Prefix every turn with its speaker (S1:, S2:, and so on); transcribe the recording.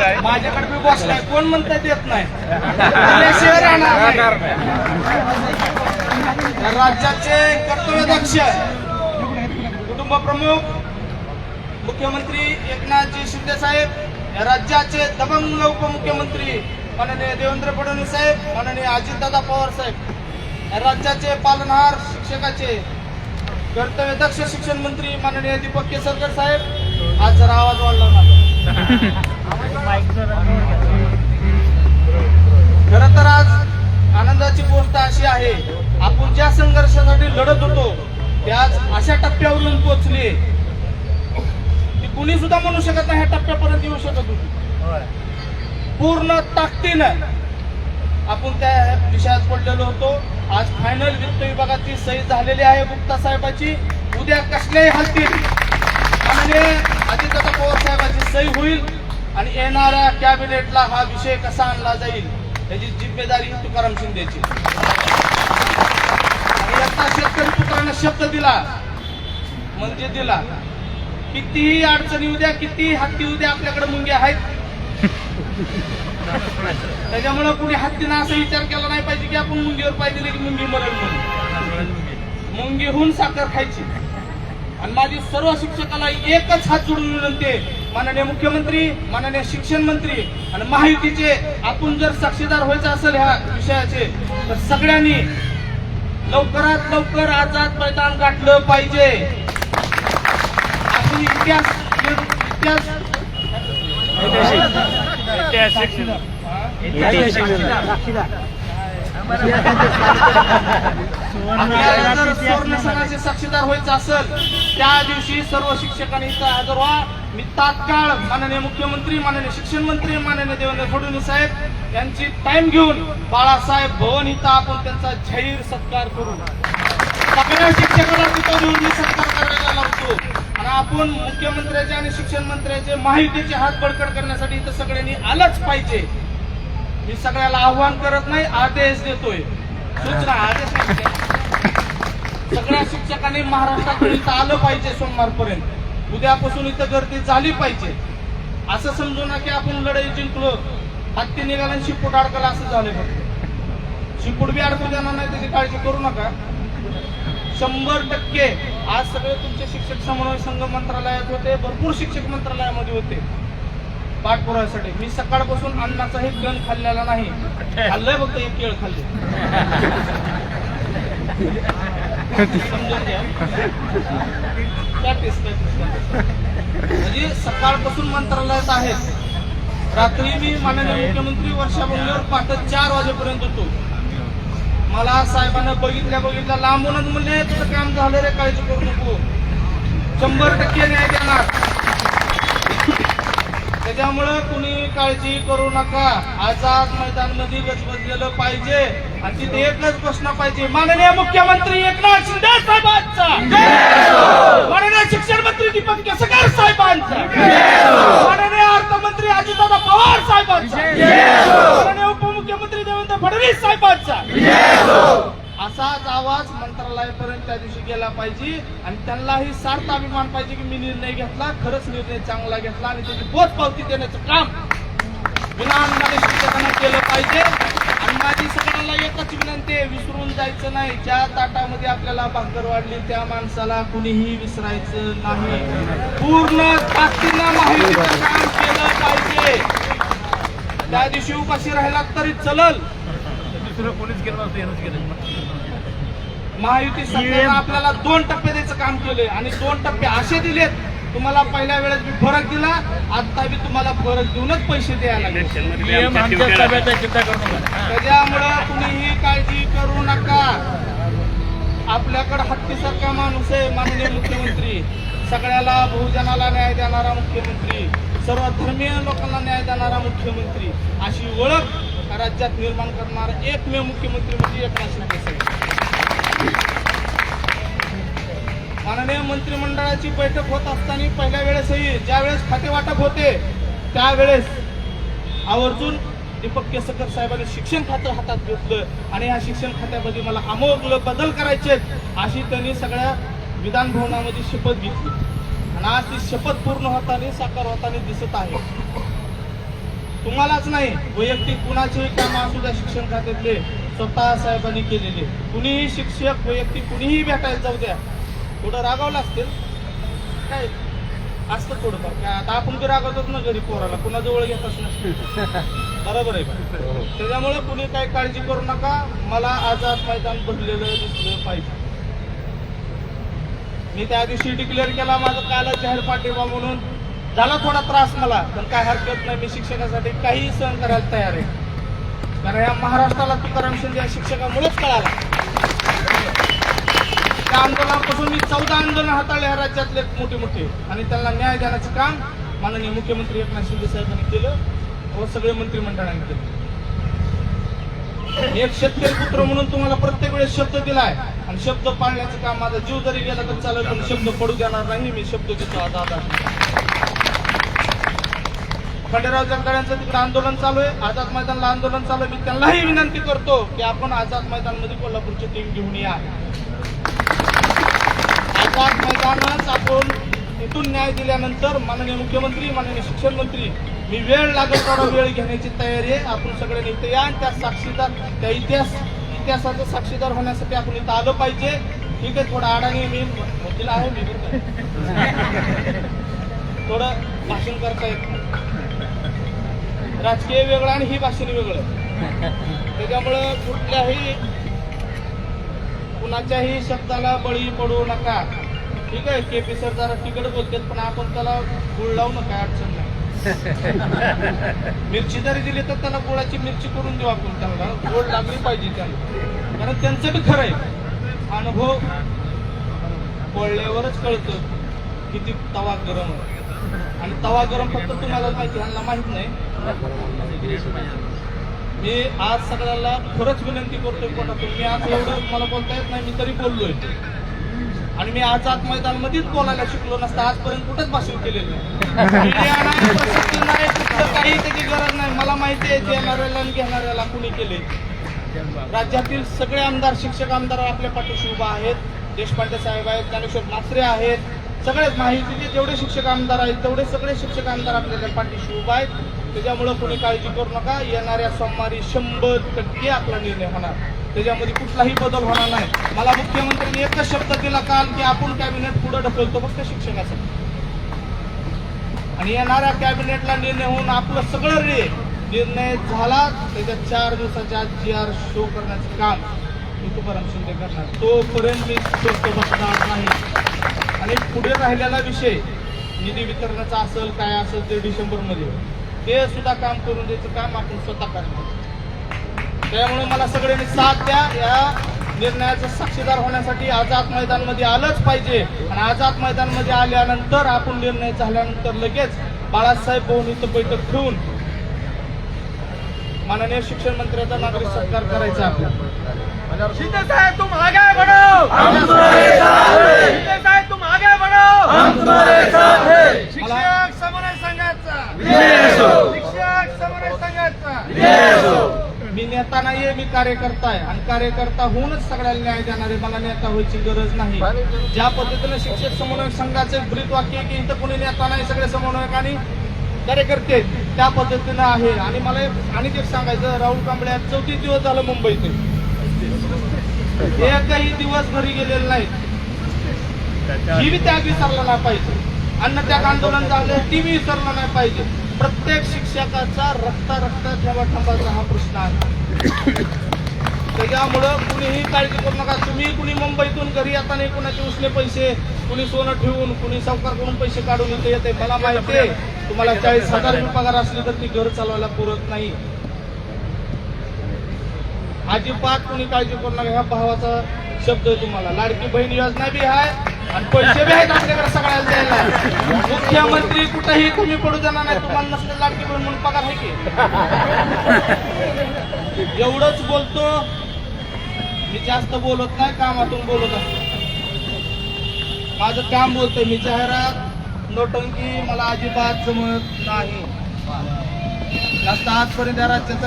S1: आहे.
S2: माझ्याकडे मी बसलाय कोण म्हणता येत नाही. दिल्याशिवाय राहणार नाही. राज्याचे कर्तव्यदक्ष कुटुंब प्रमुख मुख्यमंत्री एकनाथजी शिंदे साहेब राज्याचे दबंग उपमुख्यमंत्री माननीय देवेंद्र फडणवीस साहेब माननीय अजितदादा पवार साहेब. राज्याचे पालनहार शिक्षकाचे कर्तव्यदक्ष शिक्षण मंत्री माननीय दीपक केसरकर साहेब. आज जरा आवाज वाढला माझा. खर तर आज आनंदाची गोष्ट अशी आहे आपण ज्या संघर्षासाठी लढत होतो ते आज अशा टप्प्यावर येऊन पोहोचले की कुणी सुद्धा म्हणू शकत नाही ह्या टप्प्यापर्यंत येऊ शकत होती. पूर्ण ताकदीनं आपण त्या विषयात पडलेलो होतो. आज फायनल वित्त विभागाची सही झालेली आहे गुप्ता साहेबाची. उद्या कसल्याही हालतील माननीय अजितदादा पवार साहेबांची सही होईल. आणि येणाऱ्या कॅबिनेटला हा विषय कसा आणला जाईल याची जिम्मेदारी तुकाराम शिंदेची. आणि आता शेतकरी तुकारांना शब्द दिला म्हणजे दिला कितीही अडचणी उद्या कितीही हत्ती उद्या आपल्याकडे मुंगे आहेत. त्याच्यामुळे कुणी हत्तीनं असा विचार केला नाही पाहिजे की आपण मुंगीवर पाहिजे की मुंगी मरण म्हणून. मुंगीहून साखर खायची. आणि माझी सर्व शिक्षकाला एकच हात जोडून विनंती आहे माननीय मुख्यमंत्री माननीय शिक्षण मंत्री आणि महायुतीचे आपण जर साक्षीदार व्हायचं असेल ह्या विषयाचे तर सगळ्यांनी लवकरात लवकर आझाद मैदान गाठलं पाहिजे आपण इतिहास इतिहास आपल्याला जर सुवर्ण सणाचे साक्षीदार व्हायचं असेल त्या दिवशी सर्व शिक्षकांनी इथं हजर व्हा. मी तात्काळ माननीय मुख्यमंत्री माननीय शिक्षण मंत्री माननीय देवेंद्र फडणवीस साहेब यांची टाइम घेऊन बाळासाहेब भवन इथं आपण त्यांचा जाहीर सत्कार करू. सगळ्या शिक्षकांना तिथं घेऊन मी सत्कार करायला लावतो आणि आपण मुख्यमंत्र्याचे आणि शिक्षण मंत्र्याचे माहितीचे हात बळकट करण्यासाठी इथं सगळ्यांनी आलंच पाहिजे. मी सगळ्याला आव्हान करत नाही आदेश देतोय. सूचना आदेश नाही सगळ्या शिक्षकांनी महाराष्ट्रातून इथं आलं पाहिजे सोमवारपर्यंत. उद्यापासून इथं गर्दी झाली पाहिजे. असं समजू ना की आपण लढाई जिंकलो हत्ती निघाला शिपूट अडकला असं झालं फक्त. शिपूट बी अडकू देणार नाही त्याची काळजी करू नका. शंभर टक्के आज सगळे तुमचे शिक्षक समन्वय संघ मंत्रालयात होते भरपूर शिक्षक मंत्रालयामध्ये होते. पाठपुराव्यासाठी. मी सकाळपासून अन्नाचाही कण खाल्लेला नाही. खाल्लंय फक्त एक केळ खाल्ले. समजून घ्या. म्हणजे सकाळपासून मंत्रालयात आहेत रात्री मी माननीय मुख्यमंत्री वर्षा बंगल्यावर पाठ चार वाजेपर्यंत होतो. मला साहेबांना बघितल्या बघितल्या लांबूनच म्हणले तुझं काम झालं रे काळजी करू नको. शंभर टक्के न्याय देणार. त्याच्यामुळं कुणी काळजी करू नका. आझाद मैदानमध्ये गजबजलेलं पाहिजे. आणि तिथे एकच प्रश्न पाहिजे. माननीय मुख्यमंत्री एकनाथ शिंदे साहेबांचा. माननीय शिक्षण मंत्री दीपक केसरकर साहेबांचा. माननीय अर्थमंत्री अजितदादा पवार साहेबांचा. माननीय उपमुख्यमंत्री देवेंद्र फडणवीस साहेबांचा. असाच आवाज मंत्रालयापर्यंत त्या दिवशी गेला पाहिजे. आणि त्यांनाही सार्थ अभिमान पाहिजे की मी निर्णय घेतला खरंच निर्णय चांगला घेतला आणि त्याची पोचपावती देण्याचं काम विनाअनुदानित शिक्षकांना केलं पाहिजे. आणि माझी सगळ्यांना एकच विनंती आहे विसरून जायचं नाही. ज्या ताटामध्ये आपल्याला भाकर वाढली त्या माणसाला कुणीही विसरायचं नाही. पूर्ण ताकदीनं माहितीचं काम केलं पाहिजे. त्या दिवशी उपाशी राहिला तरी चलल
S1: दुसरं कोणीच केलं नव्हतं यानंच केलं
S2: महायुती सरकारनं आपल्याला दोन टप्पे द्यायचं काम केलंय आणि दोन टप्पे असे दिलेत तुम्हाला पहिल्या वेळेस मी फरक दिला आता बी तुम्हाला फरक देऊनच पैसे द्यायला
S1: आमच्या ताब्यात आहे, चिंता करू नका.
S2: त्याच्यामुळं कुणीही काळजी करू नका. आपल्याकडे हत्तीसारखा माणूस आहे माननीय मुख्यमंत्री. सगळ्याला बहुजनाला न्याय देणारा मुख्यमंत्री. सर्व धर्मीय लोकांना न्याय देणारा मुख्यमंत्री. अशी ओळख राज्यात निर्माण करणारा एकमेव मुख्यमंत्री म्हणजे एकनाथ शिंदे साहेब. माननीय मंत्रिमंडळाची बैठक होत असताना पहिल्या वेळेसही ज्या वेळेस खाते वाटप होते त्यावेळेस आवर्जून दीपक केसरकर साहेबांनी शिक्षण खातं हातात घेतलं आणि या शिक्षण खात्यामध्ये मला अमोघ बदल करायचे अशी त्यांनी सगळ्या विधान भवनामध्ये शपथ घेतली. आणि आज ती शपथ पूर्ण होताना साकार होताना दिसत आहे. तुम्हालाच नाही वैयक्तिक कुणाचेही काम असू द्या शिक्षण खात्यातले स्वतः साहेबांनी केलेले. कुणीही शिक्षक वैयक्तिक कुणीही भेटायला जाऊ द्या. थोडं रागावलं असतील काय? असतं थोडंफार. काय आता आपण बी रागवतोच ना घरी पोराला. कुणाजवळ घेतच नसते बरोबर आहे का त्याच्यामुळे कुणी काही काळजी करू नका. मला आझाद मैदान भरलेलं दिसलं पाहिजे. मी त्या दिवशी डिक्लेअर केला माझा काल जाहीर पाठिंबा म्हणून. झाला थोडा त्रास मला पण काय हरकत नाही मी शिक्षकासाठी काहीही सहन करायला तयार आहे. कारण या महाराष्ट्राला तुकाराम शिंदे या शिक्षकामुळेच कळाला. त्या आंदोलनापासून मी चौदा आंदोलन हाताळले ह्या राज्यातले मोठे मोठे आणि त्यांना न्याय देण्याचं काम माननीय मुख्यमंत्री एकनाथ शिंदे साहेबांनी केलं व सगळे मंत्रिमंडळाने केलं. मी एक शेतकरी पुत्र म्हणून तुम्हाला प्रत्येक वेळेस शब्द दिलाय. आणि शब्द पाळण्याचं काम माझा जीव जरी गेला तर चालेल पण शब्द पडू देणार नाही मी शब्द देतो आता खंडेराव जगदाळ्यांचं तिकडे आंदोलन चालू आहे. आझाद मैदानला आंदोलन चालू आहे. मी त्यांनाही विनंती करतो की आपण आझाद मैदानमध्ये कोल्हापूरची टीम घेऊन या. आझाद मैदानात आपण इथून न्याय दिल्यानंतर माननीय मुख्यमंत्री माननीय शिक्षण मंत्री मी वेळ लागेल तेवढा वेळ घेण्याची तयारी आहे. आपण सगळे नेते या आणि त्या साक्षीदार त्या इतिहास इतिहासाचं साक्षीदार होण्यासाठी आपण इथं आलं पाहिजे. ठीक आहे थोडा अडाणी मी आहे मी राजकीय वेगळं आणि ही भाषण वेगळं. त्याच्यामुळं कुठल्याही कुणाच्याही शब्दाला बळी पडू नका. ठीक आहे के पी सर जरा तिकडे बोलतात पण आपण त्याला गुळ लावू नका अडचण नाही. मिरची जरी दिली तर त्याला गुळाची मिरची करून देऊ आपण त्यांना गोड लागली पाहिजे त्यांना कारण त्यांचं बी खरं आहे. अनुभव बोलल्यावरच कळतं किती तवा गरम आणि तवा गरम फक्त तुम्हाला माहिती ह्यांना माहीत नाही. मी आज सगळ्याला खरंच विनंती करतोय कोणातून मी आज एवढं मला बोलता येत नाही मी तरी बोललोय आणि मी आज आत मैदान मध्येच बोलायला शिकलो नसतं आजपर्यंत कुठंच भाषण केलेलं नाही. काही त्याची गरज नाही. मला माहिती आहे देणाऱ्याला घेणाऱ्याला कुणी केले राज्यातील सगळे आमदार शिक्षक आमदार आपल्या पाठीशी उभा आहेत. देशपांडे साहेब आहेत ज्ञानेश्वर मात्रे आहेत. सगळेच माहितीचे जेवढे शिक्षक आमदार आहेत तेवढे सगळे शिक्षक आमदार आपल्याला पाठीशी उभा आहेत. त्याच्यामुळं कोणी काळजी करू नका. येणाऱ्या सोमवारी शंभर टक्के आपला निर्णय होणार. त्याच्यामध्ये कुठलाही बदल होणार नाही. मला मुख्यमंत्र्यांनी एकच शब्द दिला काल की आपण कॅबिनेट पुढे ढकलतो फक्त शिक्षणासाठी. आणि येणाऱ्या कॅबिनेटला निर्णय होऊन आपलं सगळं रे निर्णय झाला त्याच्या चार दिवसाच्या जी आर शो करण्याचं काम मी तुकाराम शिंदे करणार. तोपर्यंत मी स्वस्त बसणार नाही. आणि पुढे राहिलेला विषय निधी वितरणाचा असेल काय असेल ते डिसेंबरमध्ये. ते सुद्धा काम करून द्यायचं काम आपण स्वतः करणार त्यामुळे मला सगळ्यांनी साथ द्या. या निर्णयाचा साक्षीदार होण्यासाठी आझाद मैदानमध्ये आलंच पाहिजे. आणि आझाद मैदानमध्ये आल्यानंतर आपण निर्णय झाल्यानंतर लगेच बाळासाहेब भवन इथं बैठक ठेवून माननीय शिक्षण मंत्र्याचा नागरिक सत्कार करायचा. आपल्याला
S1: शिंदे साहेब तुम आगे बढ़ो
S2: हम तुम्हारे साथ हैं।
S1: शिंदे साहेब तुम आगे बढ़ो शिक्षक समन्वय संघाचा शिक्षक समन्वय संघाचा
S2: मी नेता नाहीये मी कार्यकर्ता आहे. आणि कार्यकर्ता होऊनच सगळ्याला न्याय देणारे मला नेता व्हायची गरज नाही. ज्या पद्धतीने शिक्षक समन्वय संघाचे ब्रीत वाक्य आहे की इथं कोणी नेता नाही सगळे समन्वयक आणि कार्यकर्ते. त्या पद्धतीनं आहे. आणि मला आणि एक सांगायचं राहुल कांबळे आज चौतीस दिवस झालं मुंबईत. एकही दिवस घरी गेलेले नाहीत. ही त्याग विसरला नाही पाहिजे. अन्न त्याग आंदोलन झालं ती बी विसरलं नाही पाहिजे. प्रत्येक शिक्षकाचा रक्ता रक्ता ठेवा ठंबाचा हा प्रश्न आहे. त्याच्यामुळं कुणीही काळजी करू नका. तुम्ही कुणी मुंबईतून घरी येताना कुणाचे उसले पैसे कुणी सोनं ठेवून कुणी सावकारकडून पैसे काढून इथे येते मला माहिती आहे. तुम्हाला चाळीस हजार रुपये पगार असले तर ती घर चालवायला पुरत नाही. अजिबात कुणी काळजी करू नका. ह्या भावाचा शब्द तुम्हाला. लाडकी बहीण योजना बी आहे आणि पैसे बी आहेत आपल्याकडे सगळ्याला द्यायला. मुख्यमंत्री कुठेही कमी पडू देणार नाही. तुम्हाला नसले लाडकी बहीण म्हणून पगार आहे की? एवढंच बोलतो. मी जास्त बोलत नाही कामातून बोलत असतो. माझं काम बोलतोय मी जाहिरात नोटंकी मला अजिबात जमत नाही. जास्त आजपर्यंत या राज्याचा